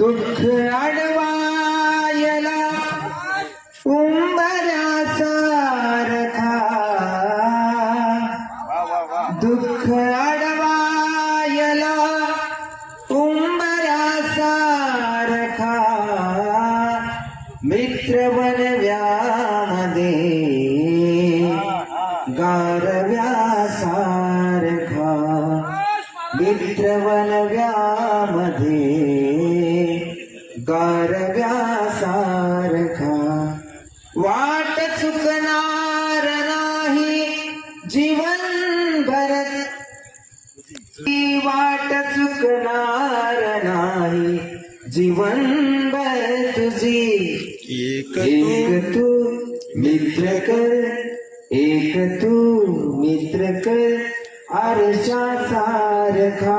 दुःख अडवायला उंबऱ्या सारखा. दुःख अडवायला उंबऱ्या सारखा. मित्र बनव्यामध्ये गारव्या सारखा मित्र बनव्यामध्ये गारव्यासारखा वाट चुकणार नाही जीवन भरत वाट चुकणार नाही जीवन भर तुझी। एक एक तू मित्र कर एक तू मित्र कर आरशा सारखा